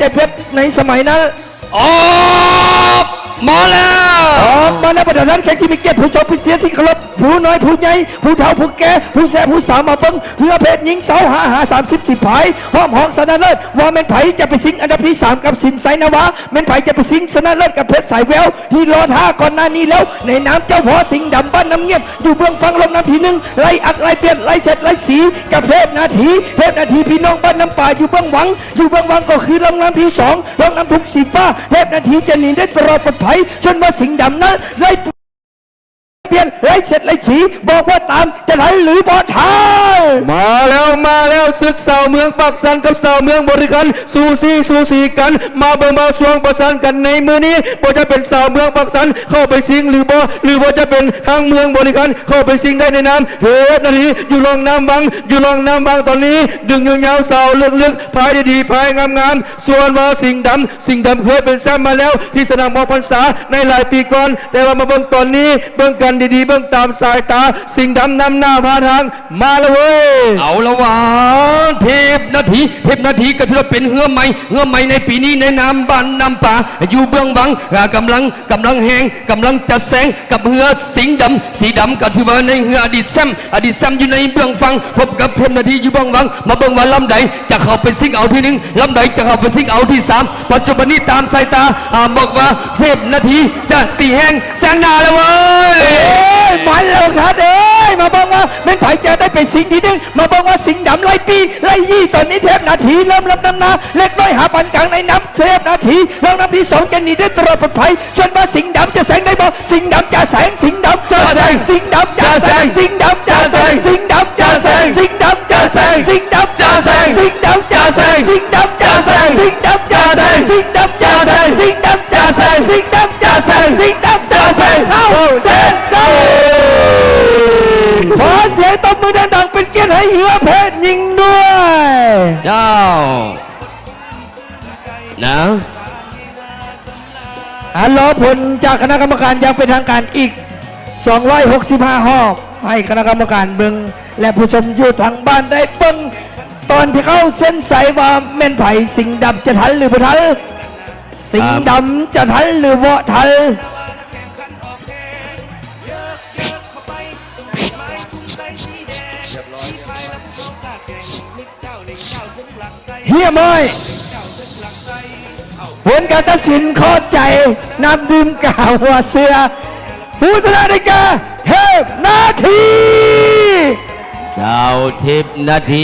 เจ็ดเพชรในสมัยนั้นออกมาแล้ว ออกมาแล้วประเดี๋ยวนั้นแขกที่มีเกียรติผู้ชมผู้เสียที่เคารพผู้น้อยผู้ใหญ่ผู้เฒ่าผู้แก่ผู้แสบผู้สาวมาเบิ้งเรือเพชรหญิงสาวหาหาสามสิบสิบผายห้อมห้องสนาเลิศว่าแม่นไผ่จะไปสิงอันดับที่สามกับสินไซนวะแม่นไผ่จะไปสิงสนาเลิศกับเพชรสายแววที่รอท่าก่อนหน้านี้แล้ว ในน้ำเจ้าพ่อสิงดำบ้านน้ำเงียบอยู่เบื้องฟังลมน้ำทีหนึ่งไล่อักไล่เปลี่ยนไล่เช็ดไล่สีกับเทพนาทีเทพนาทีพี่น้องบ้านน้ำป่าอยู่เบื้องหวัง อยู่เบื้องหวังก็คือลำน้ำพีสองลำน้ำทุกสีฟ้าเทพนาทีจะหนีได้ตลอดปลอดภัยจนว่าสิงดำนั้นไล่เปลี่ยนไล่เสร็จไล่สีบอกว่าตามจะไหลหรือบอทาย มาแล้วมาแล้วศึกสาวเมืองปักสันกับสาวเมืองบริการสู้ซีสู้สีกัน มาเบิ่งมาสวงประสานกันในมือนี้บ่จะเป็นสาวเมืองปักสันเข้าไปสิงหรือบ่หรือว่าจะเป็นทางเมืองบริการเข้าไปสิงได้ในน้ำเฮ้ยนาทีอยู่รองน้ำบังอยู่รองน้ำบังตอนนี้ ดึงยาวๆสาวลึกๆพายดีๆพายงามๆส่วนว่าสิงดำสิงดำเคยเป็นแชมป์มาแล้ว ที่สนามมอพรรษาในหลายปีก่อน แต่ว่ามาเบิ่งตอนนี้เบิ่งกันดีๆเบิ่งตามสายตา สิงดำนำหน้าพาทางมาแล้วเว้ยเอาละวะเทพนาทีเทพนาทีก็ถือว่าเป็นเฮือใหม่เฮือใหม่ในปีนี้ในน้ำบ้านน้ำป่าอยู่เบื้องหวังอ่ากำลังกำลังแหงกำลังจะแสงกับเฮือสิงห์ดำสีดำก็ถือว่าในเฮืออดีตแซมอดีตแซมอยู่ในเบื้องฟัง พบกับเทพนาทีอยู่เบื้องหวัง มาเบื้องว่าลำใดจะเข้าไปซิงเอาที่หนึ่งลำใดจะเข้าไปซิงเอาที่สามปัจจุบันนี้ตามสายตาอ่าบอกว่าเทพนาทีจะตีแหงแสงหน้าแล้วเว้ยเอ้ยมันแล้วครับเอ้ย มาบอกว่าแม่นไผจะได้เป็นสิงห์ดีนึงมาบอกว่าสิงห์ดำไล่ปีไล่ยี่ตอนนี้เทพนาทีเริ่มรับน้ำหนาเล็กน้อยหาปันกลางในน้ำเทพนาทีลงน้ำที่สองจะหนีได้ตลอดปลอดภัยส่วนว่าสิงห์ดำจะแสงได้บ่สิงห์ดำจะแสงสิงห์ดำจะแสงสิงห์ดำจะแสงสิงห์ดำจะแสงสิงห์ดำจะแสงสิงห์ดำจะแสงสิงห์ดำจะแสงสิงห์ดำจะแสงสิงห์ดำจะแสงสิงห์ดำจะแสงสิงห์ดำจะแสงสิงห์ดำจะแสงสิงห์ดำจะแสงสิงห์ดำจะแสงเข้าเส้นชัย ขอเสียงตบมือดังๆเป็นเกียรติให้เหือเพชรยิงด้วยเจ้านะอันรอผลจากคณะกรรมการอยังเป็นทางการอีก 265 หอกให้คณะกรรมการเบิงและผู้ชมอยู่ทางบ้านได้เบิงตอนที่เข้าเส้นใสว่าแม่นไผ่สิงห์ดำจะทันหรือบ่ทันสิงห์ดำจะทันหรือบ่ทัน เฮียมอยผลการตัดสินข้อใจนำดื่มกาวหัวเสือผู้ชนะได้แก่เทพนาทีเจ้าทิพย์นาที